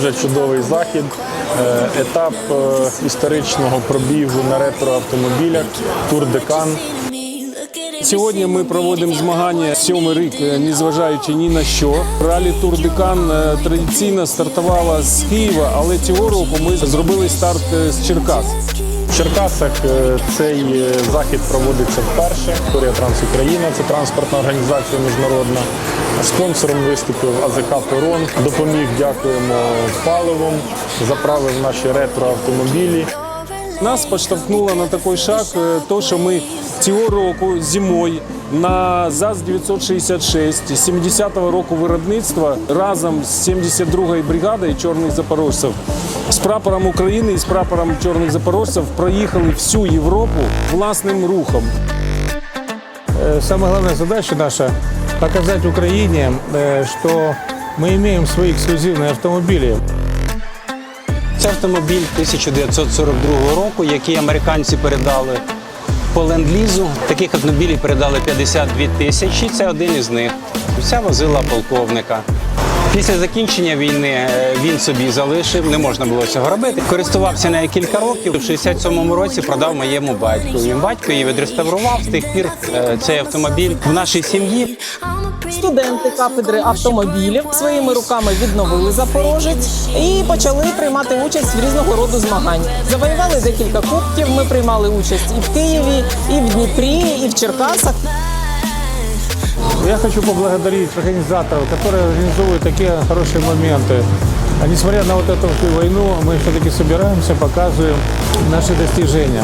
захід, е, етап е, історичного пробігу на ретроавтомобілях Тур Декан. Сьогодні ми проводимо змагання сьомий рік, е, незважаючи ні на що. Ралі Тур Декан традиційно стартувала з Києва, але цього року ми зробили старт з Черкас. В Черкасах е, цей е, захід проводиться вперше. Корія Транс Україна це транспортна організація міжнародна. Спонсором виступив АЗК Перон. Допоміг, дякуємо паливом, заправив наші ретроавтомобілі. Нас поштовхнуло на такий шаг, е, то що ми цього року зимою на ЗАЗ-966 70-го року виробництва разом з 72-ю бригадою чорних запорожців з прапором України і з прапором чорних запорожців проїхали всю Європу власним рухом. Э, Самая главная задача наша – показать Украине, э, что мы имеем свои эксклюзивные автомобили. Це автомобіль 1942 року, який американці передали по ленд-лізу. Таких автомобілів передали 52 тисячі. Це один із них. Вся возила полковника. Після закінчення війни е, він собі залишив, не можна було цього робити. Користувався нею кілька років. У 67-му році продав моєму батьку. І батько її відреставрував. З тих пір е, цей автомобіль в нашій сім'ї. Студенти кафедри автомобілів своїми руками відновили Запорожець і почали приймати участь в різного роду змагань. Завоювали декілька кубків. Ми приймали участь і в Києві, і в Дніпрі, і в Черкасах. Я хочу поблагодарить организаторов, которые организовывают такие хорошие моменты. А несмотря на вот эту всю войну, мы все-таки собираемся, показываем наши достижения.